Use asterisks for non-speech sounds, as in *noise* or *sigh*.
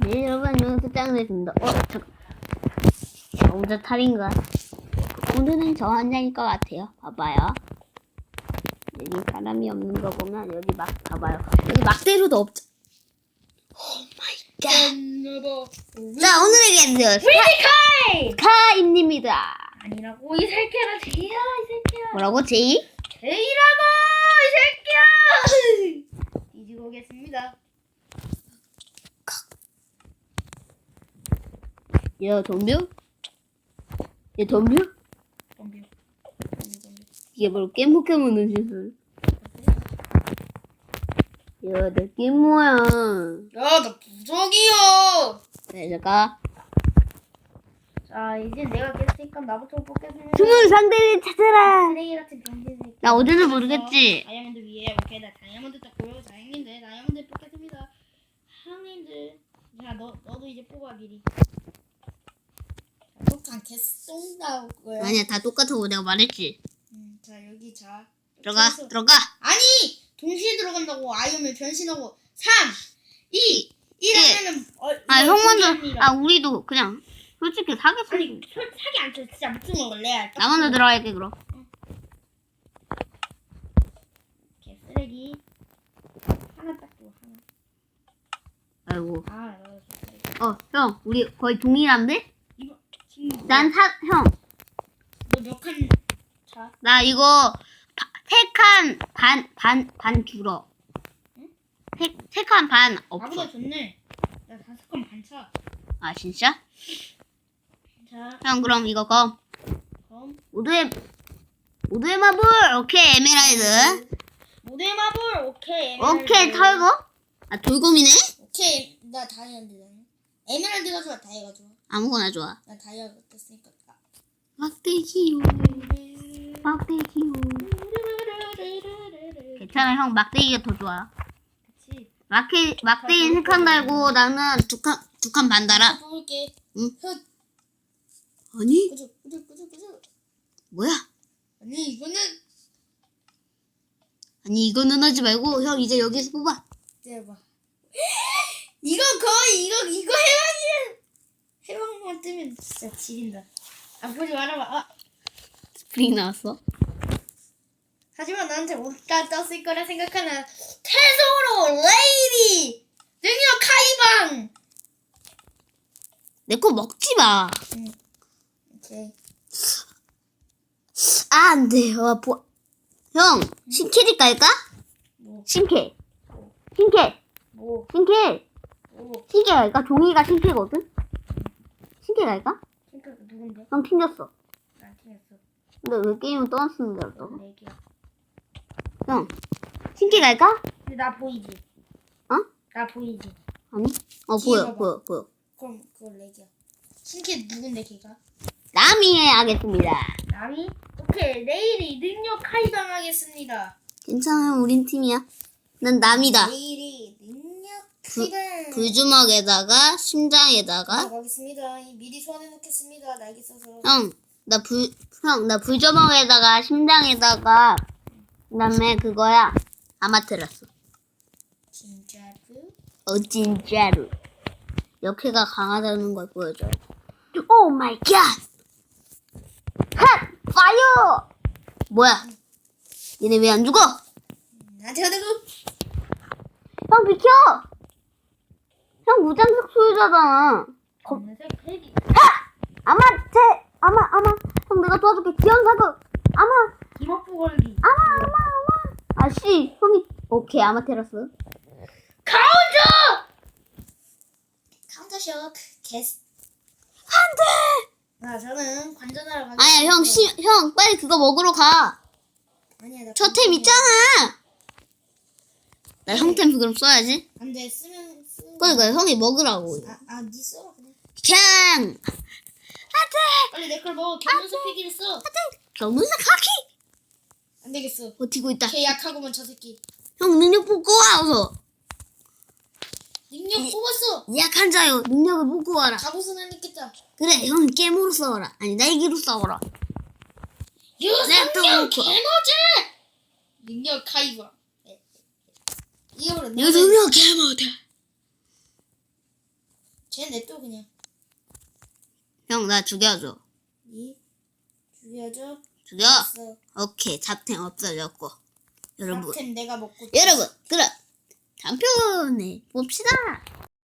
네, 여러분, 안녕하세요. 짱내입니다. 어, 잠깐. 저 혼자 탈인가? 오늘은 저 혼자일 것 같아요. 봐봐요. 여기 사람이 없는 거 보면 여기 막, 봐봐요. 여기 막대로도 없죠. 오 마이 갓. 짠나봐 자, 오늘의 게스트, 위니카이 카입니다. 아니라고 이 새끼야 제이야 이 새끼야 뭐라고, 제이? 제이라고 이 새끼야 뒤지고 오겠습니다 얘 덤벼? 얘 덤벼? 덤벼 덤벼 덤벼 이게 바로 깨모깨모는 짓을. 야, 내 깨모야. 야 나 부적이야 네, 잠깐. 자 이제 내가 깼으니까 나부터 뽑겠습니다 숨은 상대를 찾아라. 쓰레기 같은 병신 새끼 나 어제는 모르겠지. 다이아몬드 위에 오케이 나 다이아몬드 떴고요 다행인데 다이아몬드 뽑겠습니다 형님들 자너 너도 이제 뽑아 미리 똑같은 개똥 나오고요 아니야, 다 똑같다고 내가 말했지. 음, 자 여기 자 들어가, 순서. 들어가. 아니 동시에 들어간다고 아이언맨 변신하고 3 2 1 하면은 어, 아, 이거 형 먼저. 포기합니다. 아, 우리도 그냥 솔직히 사겠어. 아니 솔- 사기 안 쳐 진짜 무슨 먹을래 나 먼저 들어갈게 그럼. 개쓰레기 하나 딱줘 하나 아이고. 아 쓰레기 어, 형, 우리 거의 동일한데? 난 사, 형, 너몇칸 차? 나 이거 세칸 반, 반, 반 줄어. 세, 세칸반 나보다 없어. 좋네 나 다섯 칸 반 차 아, 진짜? 자 형, 그럼 이거 검. 그럼 모두의, 모두의 마블! 오케이, 에메랄드. 모델 마블 오케이 오케이, 에메랄드. 털고. 아, 돌검이네? 오케이 나 다이아인데 나는 에메랄드가 좋아 다이아가 좋아 아무거나 좋아. 나 다이아가 떴으니까 아. 막대기요. 막대기요. 괜찮아, 형, 막대기가 더 좋아. 그치 막대, 막대기 세 칸 달고 나는 두 칸, 두 칸 반 달아. 뽑을게 응. 헛 아니, 뭐야? 아니 이거는 아니, 이거는 하지 말고, 형, 이제 여기서 뽑아. 대박 *gasps* 이거 거의 이거 이거 해방이야 해방만 뜨면 진짜 지린다 아 보지 말아봐 아, 스프링 나왔어. 하지만 나한테 못가 떴을 거라 생각하는 태소로 레이디 능력 카이방 내거 먹지 마. 오케이 아, 안 돼. 와, 보... 형, 신캐리 깔까? 뭐 신캐. 신캐. 뭐, 신캐. 뭐. 신캐 갈까? 종이가 신캐거든? 핑크 누군데? 형 튕겼어. 난 튕겼어 근데 왜 게임을 떠났으면 되었다고? 내 얘기야 형, 갈까? 근데 나 보이지? 어? 나 보이지? 아니? 어, 뒤에 보여, 봐봐. 보여, 보여. 그럼 그걸 내기야 신캐 누군데 걔가? 남이 하겠습니다. 남이? 오케이 내일이 능력 카이방 하겠습니다 괜찮아요, 우린 팀이야. 난 남이다. 내일이 불- 불주먹에다가, 심장에다가. 가겠습니다 미리 소환해 놓겠습니다 날개 써서 형, 나 불, 형, 나 불주먹에다가, 심장에다가, 그 다음에 그거야. 아마테라스. 진짜 그 어, 진짜로. 역해가 강하다는 걸 보여줘요. 오 마이 갓! 핫! 파이어! 뭐야? 얘네 왜 안 죽어? 나한테 가대고 형 비켜! 형 무장색 소유자잖아. 검은색 헬기 아마 제 아마 아마 형 내가 도와줄게 기원 사고 아마 기먹부 걸기 아마 아마 아마 아씨 형이 오케이 아마 테라스 카운터! 카운터 쇼크 게스 안돼! 아 저는 관전하러 가겠습니다 아야 형 시 형 빨리 그거 먹으러 가. 아니야 나 저 템 있잖아. 나 형템 그럼 써야지. 안돼 쓰면 쓰 그러니까 형이 먹으라고. 아 아 니 써라 그냥. 그냥 빨리 내 걸 먹어. 견문서 필기를 써. 경문사 카키! 안 되겠어. 버티고 있다. 걔 약하구만 저 새끼. 형 능력 뽑고 와 어서. 능력 뽑았어. 약한 자요. 능력을 뽑고 와라. 갑옷은 안 입겠다. 그래 형 깨모로 싸워라. 아니 날개로 싸워라. 네, 또 유성령. 개모지! 능력 카이바 이거는 유성력 깨모다. 쟤 냅둬 그냥. 형 나 죽여줘. 이 죽여줘. 죽여. 됐어. 오케이 잡탱 없어졌고. 여러분 템 내가 먹고. 여러분 그럼 다음 편에 봅시다.